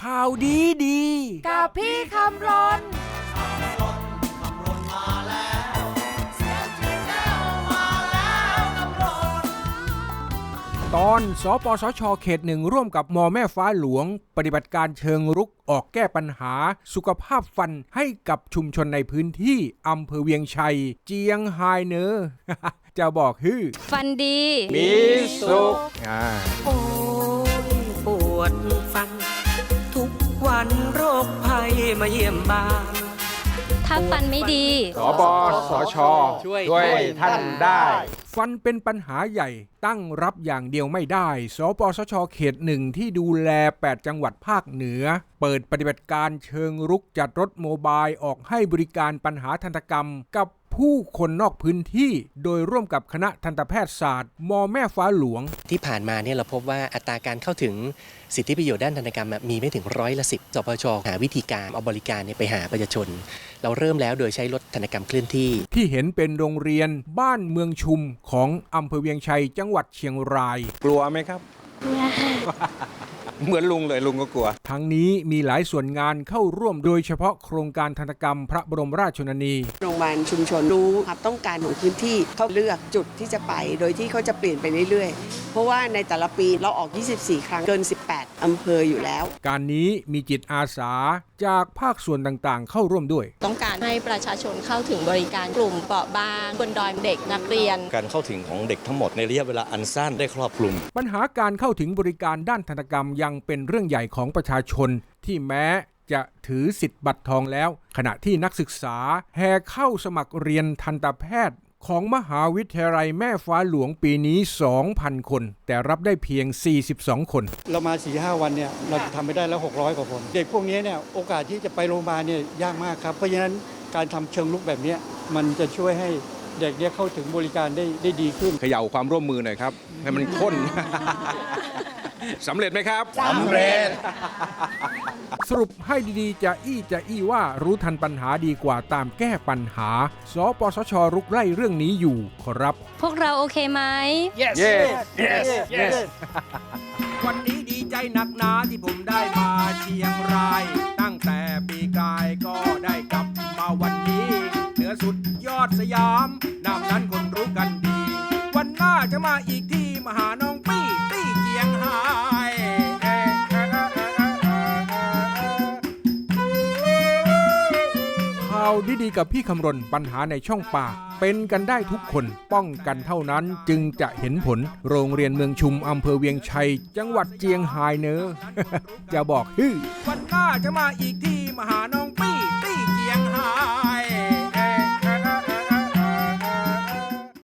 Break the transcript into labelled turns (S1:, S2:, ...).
S1: ข่าวดีดี
S2: กับพี่คำรน
S1: ตอนสปสชเขตหนึ่งร่วมกับมอแม่ฟ้าหลวง ปฏิบัติการเชิงรุกออกแก้ปัญหา สุขภาพฟันให้กับชุมชนในพื้นที่อำเภอเวียงชัย เจียงไฮเนอจะบอกฮือ
S3: ฟันดี
S1: มีสุขอ่า
S4: โอ้ยปวดฟัน มาเยี่ยมบ้าน
S3: ถ้าฟันไม่ดี
S1: สบสช
S5: ช่วย
S1: ท่านได้ ฟันเป็นปัญหาใหญ่ตั้งรับอย่างเดียวไม่ได้ สปสช เขตหนึ่งที่ดูแล 8 จังหวัดภาคเหนือ เปิดปฏิบัติการเชิงรุกจัดรถโมบายออกให้บริการปัญหาทันตกรรม กับ ผู้คนนอกพื้นที่โดยร่วมกับคณะทันตแพทยศาสตร์ มแม่ฟ้าหลวง
S5: ที่ผ่านมาเนี่ยเราพบว่าอัตราการเข้าถึงสิทธิประโยชน์ด้านธนกรรมอะมีไม่ถึงร้อยละสิบสปชหาวิธีการเอาบริการเนี่ยไปหาประชาชน เราเริ่มแล้วโดยใช้รถธนกรรมเคลื่อนที่
S1: ที่เห็นเป็นโรงเรียนบ้านเมืองชุมของอำเภอเวียงชัยจังหวัดเชียงราย
S6: กลัวไหมครับ เหมือนลุงเลยลุงก็กลัว
S1: ทั้งนี้มีหลายส่วนงานเข้าร่วมโดยเฉพาะโครงการทันตกรรมพระบรมราชชนนี
S7: โรงพยาบาลชุมชนรู้ครับต้องการของพื้นที่เขาเลือกจุดที่จะไปโดยที่เขาจะเปลี่ยนไปเรื่อยๆ เพราะว่าในแต่ละปีเราออก 24 ครั้งเกิน 18 อำเภออยู่แล้ว
S1: การนี้มีจิตอาสาจากภาคส่วนต่างๆ เข้าร่วมด้วย
S8: ต้องการให้ประชาชนเข้าถึงบริการกลุ่มเปราะบางบนดอยเด็กนักเรียน
S9: การเข้าถึงของเด็กทั้งหมดในระยะเวลาอันสั้นได้ครอบคลุม
S1: ปัญหาการเข้าถึงบริการด้านทันตกรรมยังเป็นเรื่องใหญ่ของประชาชนที่แม้จะถือสิทธิ์บัตรทองแล้ว ขณะที่นักศึกษาแห่เข้าสมัครเรียนทันตแพทย์ ของมหาวิทยาลัยแม่ฟ้าหลวงปีนี้ 2,000 คน แต่รับได้เพียง 42 คน
S10: เรามา4ีหวันเนี่ย เราทำไปได้แล้ว 600 กว่าคน เด็กพวกนี้เนี่ย โอกาสที่จะไปโรงพยาบาลเนี่ยยากมากครับ เพราะฉะนั้นการทำเชิงลุกแบบเนี้ยมันจะช่วยให้เด็กเนี่ยเข้าถึงบริการได้ได้ดีขึ้น
S6: เขย่าความร่วมมือหน่อยครับ ให้มันข้น สำเร็จไหมครับ
S7: สำเร็จ
S1: สรุปให้ดีๆ จะอี้จะอี้ว่ารู้ทันปัญหาดีกว่าตามแก้ปัญหา สปสชรุกไล่เรื่องนี้อยู่ขอรับ
S3: พวกเราโอเคไหม
S1: yes yes yes วันนี้ดีใจหนักหนาที่ผมได้มาเชียงราย ตั้งแต่ปีกายก็ได้กลับมาวันนี้ เหนือสุดยอดสยามนามนั้นคนรู้กันดี วันหน้าจะมาอีกที่มาหาน้อง ดีๆกับพี่คำรณปัญหาในช่องปากเป็นกันได้ทุกคนป้องกันเท่านั้นจึงจะเห็นผล โรงเรียนเมืองชุมอำเภอเวียงชัย จังหวัดเจียงไฮเนอจะบอกฮือวันหน้าจะมาอีกที่มาหาน้อง